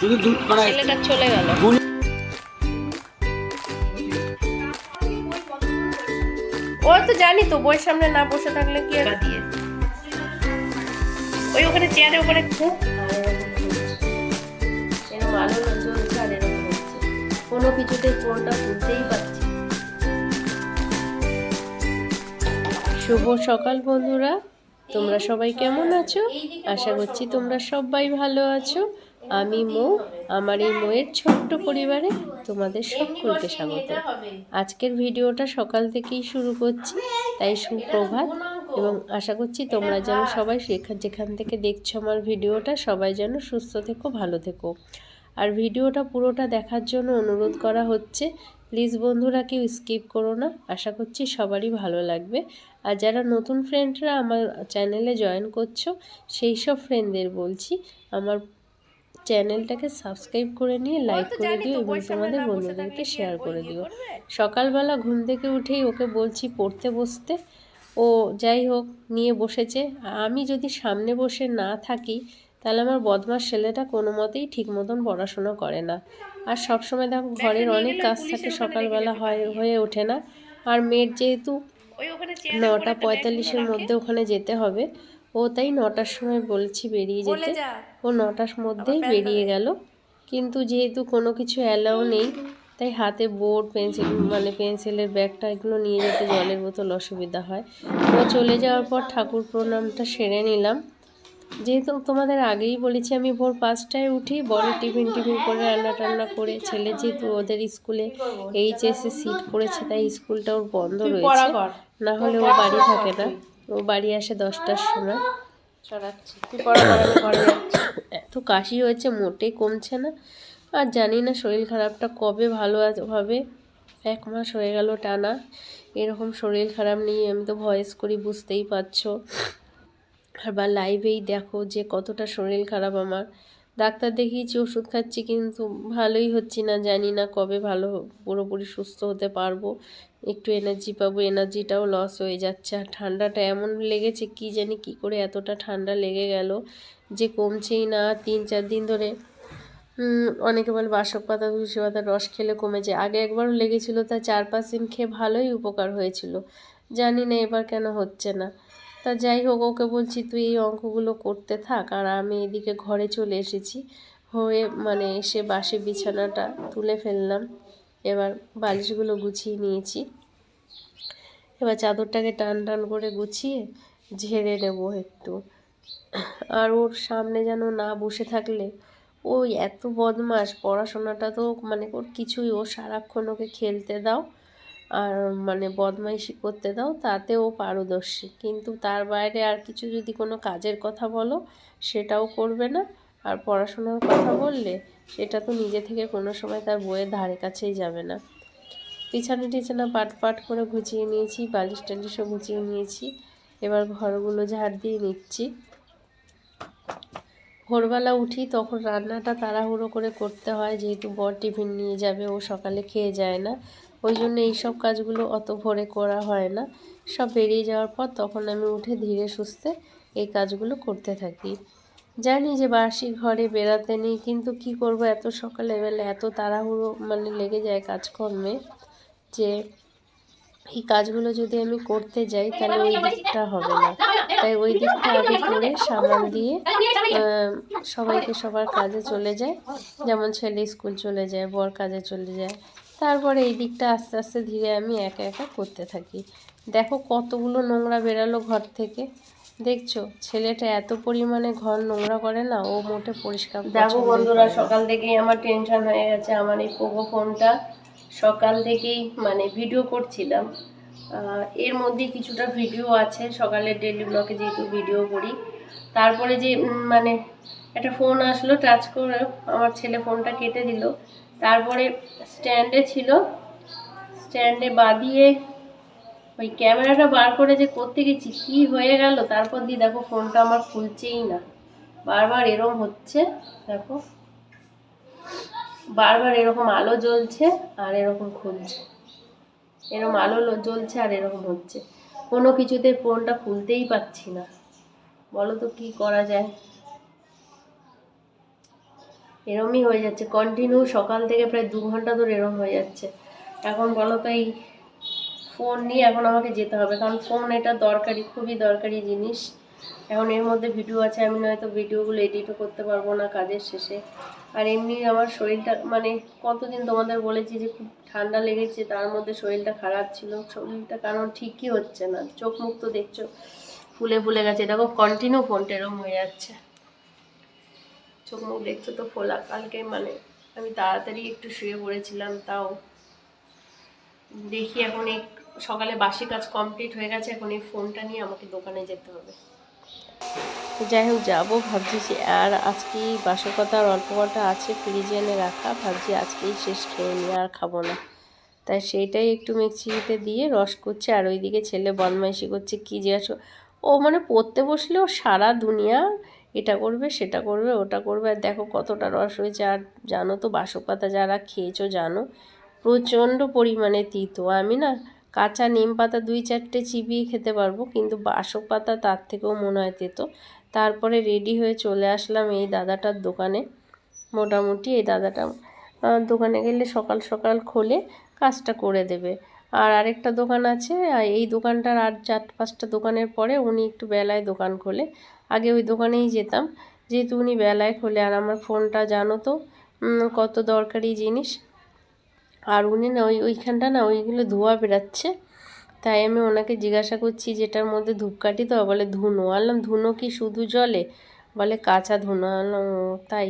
শুধু মানে ছেলেটা চলে গেল। ও তো জানি তো বইয়ের সামনে না বসে থাকলে কি আর দিয়ে। ওই ওখানে চেয়ারে ওখানে খুব এরকম আলো আর এরকম হচ্ছে? কোনো কিছুতে ফোনটা খুলতেই পারছি শুভ সকাল বন্ধুরা তোমরা সবাই কেমন আছো? আশা করছি তোমরা সবাই ভালো আছো। আমি মো, আমার এই মোয়ের ছোট্ট পরিবারে তোমাদের সকলকে স্বাগত। আজকের ভিডিওটা সকাল থেকেই শুরু করছি, তাই সুপ্রভাত। এবং আশা করছি তোমরা যেন সবাই সেখান যেখান থেকে দেখছ আমার ভিডিওটা, সবাই যেন সুস্থ থেকো, ভালো থেকো। আর ভিডিওটা পুরোটা দেখার জন্য অনুরোধ করা হচ্ছে, প্লিজ বন্ধুরা কেউ স্কিপ করো না, আশা করছি সবারই ভালো লাগবে। আর যারা নতুন ফ্রেন্ডরা আমার চ্যানেলে জয়েন করছ, সেই সব ফ্রেন্ডদের বলছি, আমার চ্যানেলটাকে সাবস্ক্রাইব করে নিয়ে লাইক করে দিও এবং তোমাদের বন্ধুদেরকে শেয়ার করে দিও। সকালবেলা ঘুম থেকে উঠেই ওকে বলছি পড়তে বসতে। ও যাই হোক নিয়ে বসেছে। আমি যদি সামনে বসে না থাকি তাহলে আমার বদমাস ছেলেটা কোনো মতেই ঠিক মতন পড়াশোনা করে না। আর সবসময় দেখো ঘরের অনেক কাজ থাকে সকালবেলা হয় হয়ে ওঠে না। আর মেয়ের যেহেতু নটা পঁয়তাল্লিশের মধ্যে ওখানে যেতে হবে। ও তাই নটার সময় বলছি বেরিয়ে যেতে। ও নটার মধ্যেই বেরিয়ে গেল। কিন্তু যেহেতু কোনো কিছু অ্যালাউ নেই তাই হাতে বোর্ড পেন্সিল মানে পেন্সিলের ব্যাগটা এগুলো নিয়ে যেতে জলের বোতল অসুবিধা হয়। ও চলে যাওয়ার পর ঠাকুর প্রণামটা সেরে নিলাম। যেহেতু তোমাদের আগেই বলেছি আমি ভোর পাঁচটায় উঠি বড় টিফিন টিফিন করে রান্না টান্না করে ছেলে যেহেতু ওদের স্কুলে এইচএসে সিট পড়েছে তাই স্কুলটা ওর বন্ধ রয়েছে। না হলে ও বাড়ি থাকে না। ও বাড়ি আসে দশটার সময়। এত কাশি হয়েছে, মোটে কমছে না। আর জানি না শরীর খারাপটা কবে ভালো হবে। এক মাস হয়ে গেল টানা। এরকম শরীর খারাপ নিয়ে আমি তো ভয়েস করি, বুঝতেই পারছ। আর বা লাইভেই দেখো যে কতটা শরীর খারাপ আমার। ডাক্তার দেখিয়েছি, ওষুধ খাচ্ছি, কিন্তু ভালোই হচ্ছি না, জানি না কবে ভালো পুরোপুরি সুস্থ হতে পারব। একটু এনার্জি পাবো এনার্জিটাও লস হয়ে যাচ্ছে। আর ঠান্ডাটা এমন লেগেছে, কি জানি কি করে এতটা ঠান্ডা লেগে গেল যে কমছেই না। তিন চার দিন ধরে অনেকে বলে বাসক পাতা, তুলসী পাতার রস খেলে কমে যায় আগে একবারও লেগেছিল, তা চার পাঁচ দিন খেয়ে ভালোই উপকার হয়েছিল। জানি না এবার কেন হচ্ছে না। তা যাই হোক, ওকে বলছি, তুই এই অঙ্কগুলো করতে থাক। আর আমি এদিকে ঘরে চলে এসেছি। হয়ে মানে এসে বাসে বিছানাটা তুলে ফেললাম। এবার বালিশগুলো গুছিয়ে নিয়েছি। এবার চাদরটাকে টান টান করে গুছিয়ে ঝেড়ে নেব একটু। আর ওর সামনে যেন না বসে থাকলে, ওই এত বদমাস পড়াশোনাটা তো মানে ওর কিছুই, ও সারাক্ষণ ওকে খেলতে দাও। আর মানে বদমাইশি করতে দাও তাতে ও পারদর্শী। কিন্তু তার বাইরে আর কিছু যদি কোনো কাজের কথা বলো, সেটাও করবে না। আর পড়াশোনার কথা বললে, সেটা তো নিজে থেকে কোনো সময় তার বইয়ের ধারে কাছেই যাবে না। বিছানা টিছানা পাট পাট করে গুছিয়ে নিয়েছি, বালিশ টালিশও গুছিয়ে নিয়েছি। এবার ঘরগুলো ঝাড় দিয়ে নিচ্ছি। ভোরবেলা উঠি, তখন রান্নাটা তাড়াহুড়ো করে করতে হয়, যেহেতু বর টিফিন নিয়ে যাবে, ও সকালে খেয়ে যায় না। ওই জন্য এইসব কাজগুলো অত ভোরে করা হয় না। সব বেরিয়ে যাওয়ার পর তখন আমি উঠে ধীরে সুস্থে এই কাজগুলো করতে থাকি। জানি যে বাসি ঘরে বেড়াতে নেই, কিন্তু কি করব এত সকালে বেলা এত তাড়াহুড়ো মানে লেগে যায় কাজকর্মে যে এই কাজগুলো যদি আমি করতে যাই তাহলে ওই দিকটা হবে না। তাই ওই দিকটা আগে করে সামান দিয়ে সবাইকে সবার কাজে চলে যায়। যেমন ছেলে স্কুল চলে যায়, বর কাজে চলে যায়। তারপরে এই দিকটা আস্তে আস্তে ধীরে আমি একা একা করতে থাকি। দেখো কতগুলো নোংরা বেরালো ঘর থেকে। দেখছ ছেলেটা এত পরিমাণে ঘর নোংরা করে না ও মোটে পরিষ্কার দেখো বন্ধুরা সকাল থেকেই আমার টেনশন হয়ে গেছে। আমার এই পোকো ফোনটা সকাল থেকেই মানে ভিডিও করছিলাম। এর মধ্যে কিছুটা ভিডিও আছে সকালে ডেলি ব্লগে যেহেতু ভিডিও করি। তারপরে যে মানে একটা ফোন আসলো টাচ করে আমার ছেলে ফোনটা কেটে দিল। তারপরে স্ট্যান্ডে ছিল। স্ট্যান্ডে বাঁধিয়ে ওই ক্যামেরাটা বার করে যে করতে গেছি, কি হয়ে গেল? তারপর দিয়ে দেখো ফোনটা আমার খুলছেই না। বারবার এরম হচ্ছে, দেখো। বারবার এরকম আলো জ্বলছে আর এরকম খুলছে। এরকম আলো জ্বলছে আর এরকম হচ্ছে। কোনো কিছুতে ফোনটা খুলতেই পাচ্ছি না। বলো তো কি করা যায়? এরমই হয়ে যাচ্ছে। কন্টিনিউ সকাল থেকে প্রায় দু ঘণ্টা ধরে এরম হয়ে যাচ্ছে। এখন বলো তো এই ফোন নিয়ে এখন আমাকে যেতে হবে। কারণ ফোন এটা দরকারি, খুবই দরকারি জিনিস। এখন এর মধ্যে ভিডিও আছে, আমি নয়তো ভিডিওগুলো এডিটও করতে পারব না কাজের শেষে। আর এমনি আমার শরীরটা মানে কতদিন তোমাদের বলেছি যে খুব ঠান্ডা লেগেছে, তার মধ্যে শরীরটা খারাপ ছিল। শরীরটা কারণ ঠিকই হচ্ছে না। চোখ মুখ তো দেখছ, ফুলে ফুলে গেছে। দেখো কন্টিনিউ ফোনটা এরম হয়ে যাচ্ছে। চোখ মুখ দেখছ তো ফোলা কালকে মানে আমি তাড়াতাড়ি একটু শুয়ে পড়েছিলাম, তাও দেখি এখন এই সকালে বাসি কাজ কমপ্লিট হয়ে গেছে, এখন এই ফোনটা নিয়ে আমাকে দোকানে যেতে হবে। যাই হোক, যাব ভাবছি যে, আর আজকেই বাসর কথা আর অল্প কটা আছে ফ্রিজে এনে রাখা, ভাবছি আজকেই শেষ খেয়ে নিয়ে আর খাব না। তাই সেইটাই একটু মিক্সিতে দিয়ে রস করছে, আর ওইদিকে ছেলে বদমাইশি করছে, কী জিজ্ঞাসা ও মানে পড়তে বসলেও সারা দুনিয়া এটা করবে, সেটা করবে, ওটা করবে। আর দেখো কতটা রস হয়েছে। আর জানো তো বাসক পাতা যারা খেয়েছো জানো, প্রচণ্ড পরিমাণে তিতো। আমি না কাঁচা নিম পাতা দুই চারটে চিবিয়ে খেতে পারব, কিন্তু বাসক পাতা তার থেকেও মনে হয় তেতো। তারপরে রেডি হয়ে চলে আসলাম এই দাদাটার দোকানে। মোটামুটি এই দাদাটা দোকানে গেলে সকাল সকাল খোলে কাজটা করে দেবে। আর আরেকটা দোকান আছে, আর এই দোকানটার আর চার পাঁচটা দোকানের পরে উনি একটু বেলায় দোকান খোলে। আগে ওই দোকানেই যেতাম। যেহেতু উনি বেলায় খোলে, আর আমার ফোনটা জানো তো কত দরকারি জিনিস। আর উনি না ওই, ওইখানটা না ওইগুলো ধোয়া বেরাচ্ছে। তাই আমি ওনাকে জিজ্ঞাসা করছি যেটার মধ্যে ধূপকাঠি তো বলে ধুনো। আনলাম, ধুনো কি শুধু জলে? বলে কাঁচা ধুনো। আনলাম তাই।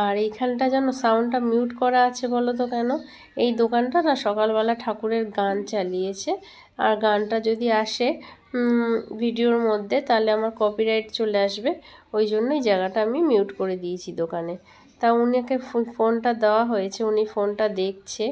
আর এইখানটা যেন সাউন্ডটা মিউট করা আছে বলো তো কেন? এই দোকানটা না সকালবেলা ঠাকুরের গান চালিয়েছে। আর গানটা যদি আসে ভিডিওর মধ্যে তাহলে আমার কপিরাইট চলে আসবে। ওই জন্যই জায়গাটা আমি মিউট করে দিয়েছি দোকানে। তা উনিকে ফোনটা দেওয়া হয়েছে, উনি ফোনটা দেখছে।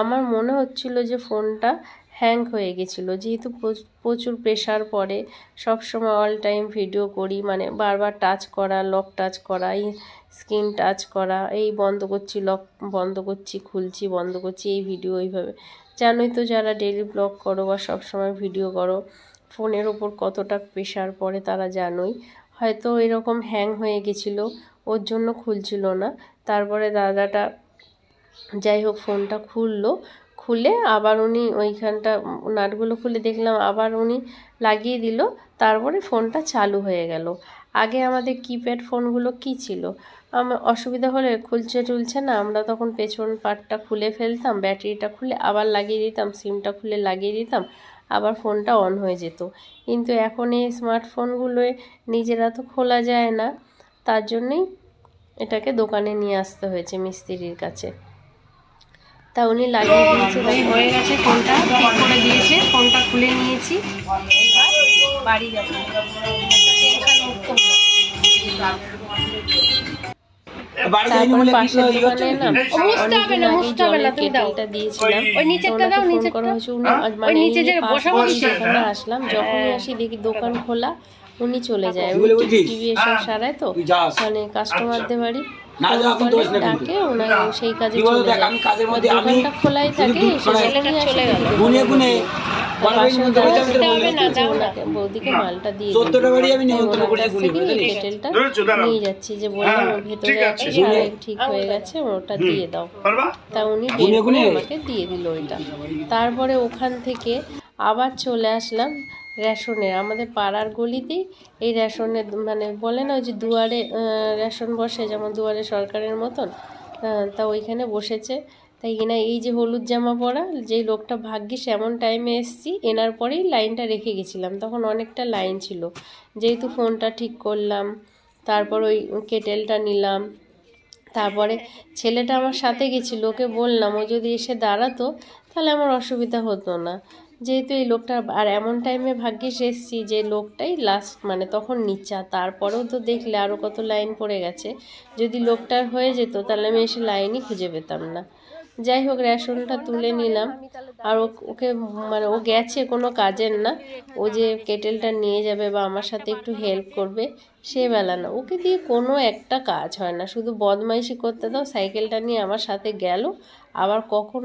আমার মনে হচ্ছিল যে ফোনটা হ্যাং হয়ে গেছিল। যেহেতু প্রচ- প্রচুর প্রেশার পড়ে, সবসময় অল টাইম ভিডিও করি মানে বারবার টাচ করা লক টাচ করা, এই স্ক্রিন টাচ করা, এই বন্ধ করছি লক বন্ধ করছি, খুলছি, বন্ধ করছি, এই ভিডিও এইভাবে। জানোই তো যারা ডেলি ব্লগ করো বা সবসময় ভিডিও করো ফোনের ওপর কতটা প্রেশার পড়ে তারা জানোই। হয়তো এরকম হ্যাং হয়ে গেছিল, ওর জন্য খুলছিল না। তারপরে দাদাটা যাই হোক ফোনটা খুললো খুলে আবার উনি ওইখানটা নাটগুলো খুলে দেখলাম, আবার উনি লাগিয়ে দিল, তারপরে ফোনটা চালু হয়ে গেল। আগে আমাদের কিপ্যাড ফোনগুলো কি ছিল? আমার অসুবিধা হলে খুলছে টুলছে না, আমরা তখন পেছন পার্টটা খুলে ফেলতাম, ব্যাটারিটা খুলে আবার লাগিয়ে দিতাম, সিমটা খুলে লাগিয়ে দিতাম, আবার ফোনটা অন হয়ে যেত। কিন্তু এখন এই স্মার্টফোনগুলোয় নিজেরা তো খোলা যায় না, তার জন্যই এটাকে দোকানে নিয়ে আসতে হয়েছে মিস্ত্রির কাছে। তা উনি লাগিয়ে দিয়েছে তাই হয়ে গেছে ফোনটা ঠিক করে দিয়েছে ফোনটা খুলে নিয়েছি। বাড়ি মানে আসলাম যখনই আসি দেখি দোকান খোলা উনি চলে যায়। উনি টিভি এসব সারায় তো মানে কাস্টমারদের বাড়ি। ডাকে ওনার সেই কাজে কি বলতো, চলে যায়। আমি কাজের মধ্যে আমি দোকানটা খোলাই থাকে গুনে গুনে বৌদিকে মালটা দিয়ে। কেটেলটা নিয়ে যাচ্ছি যে বললাম হ্যাঁ, ওর ভেতরে ঠিক আছে আছে। ঠিক হয়ে গেছে ওটা দিয়ে দাও। তা উনি? আমাকে দিয়ে দিল ওইটা তারপরে ওখান থেকে আবার চলে আসলাম। রেশনের আমাদের পাড়ার গলিতেই এই রেশনের মানে বলে না ওই যে দুয়ারে রেশন বসে, যেমন দুয়ারে সরকারের মতন তা ওইখানে বসেছে। তাই এনা এই যে হলুদ জামা পরা, যেই লোকটা ভাগ্যিস এমন টাইমে এসছি, এনার পরেই লাইনটা রেখে গেছিলাম। তখন অনেকটা লাইন ছিল। যেহেতু ফোনটা ঠিক করলাম, তারপর ওই কেটেলটা নিলাম, তারপরে ছেলেটা আমার সাথে গেছিল, ওকে বললাম, ও যদি এসে দাঁড়াতো, তাহলে আমার অসুবিধা হতো না। যেহেতু এই লোকটা আর এমন টাইমে ভাগ্যিস এসছি যে লোকটাই লাস্ট মানে তখন নিচা। তারপরেও তো দেখলে আরও কত লাইন পড়ে গেছে। যদি লোকটার হয়ে যেত, তাহলে আমি এসে লাইনই খুঁজে পেতাম না। যাই হোক রেশনটা তুলে নিলাম। আর ওকে মানে ও গেছে কোনো কাজের না। ও যে কেটেলটা নিয়ে যাবে বা আমার সাথে একটু হেল্প করবে, সে বেলা না। ওকে দিয়ে কোনো একটা কাজ হয় না। শুধু বদমাইশি করতে দাও সাইকেলটা নিয়ে আমার সাথে গেল। আবার কখন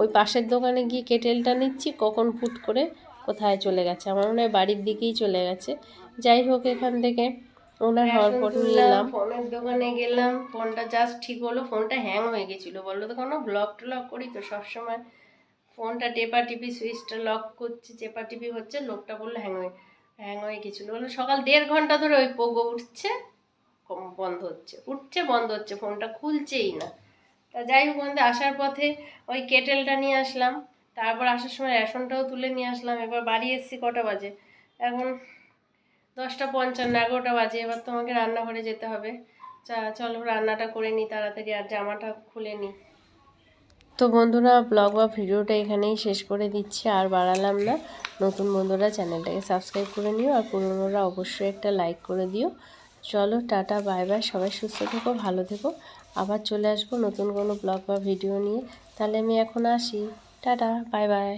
ওই পাশের দোকানে গিয়ে কেটেলটা নিচ্ছি কখন ফুট করে কোথায় চলে গেছে? আমার মনে হয় বাড়ির দিকেই চলে গেছে। যাই হোক এখান থেকে ওনার হওয়ার পর নিলাম। ফোনের দোকানে গেলাম ফোনটা জাস্ট ঠিক হলো ফোনটা হ্যাং হয়ে গেছিল। বলল তো কোনো ব্লক টলক করি তো? সবসময় ফোনটা টেপা টিপি সুইচটা লক করছে চেপা টিপি হচ্ছে লোকটা বলল হ্যাং হয়ে হ্যাং হয়ে গেছিল। বলল সকাল দেড় ঘণ্টা ধরে ওই পোগো উঠছে বন্ধ হচ্ছে। উঠছে বন্ধ হচ্ছে ফোনটা খুলছেই না। তা যাই হোক বন্ধু, আসার পথে ওই কেটেলটা নিয়ে আসলাম। তারপর আসার সময় রেশনটাও তুলে নিয়ে আসলাম। এবার বাড়ি এসেছি কটা বাজে? এখন দশটা পঞ্চান্ন, এগারোটা বাজে। এবার তোমাকে রান্নাঘরে যেতে হবে। চা, চলো রান্নাটা করে নিই তাড়াতাড়ি আর জামাটা খুলে নিই। তো বন্ধুরা ব্লগ বা ভিডিওটা এখানেই শেষ করে দিচ্ছি। আর বাড়ালাম না। নতুন বন্ধুরা, চ্যানেলটাকে সাবস্ক্রাইব করে নিও। আর পুরনোরা অবশ্যই একটা লাইক করে দিও। চলো, টাটা বাই বাই সবাই সুস্থ থেকো, ভালো থেকো। আবার চলে আসব নতুন কোনো ব্লগ বা ভিডিও নিয়ে। তাহলে আমি এখন আসি। Tata bye bye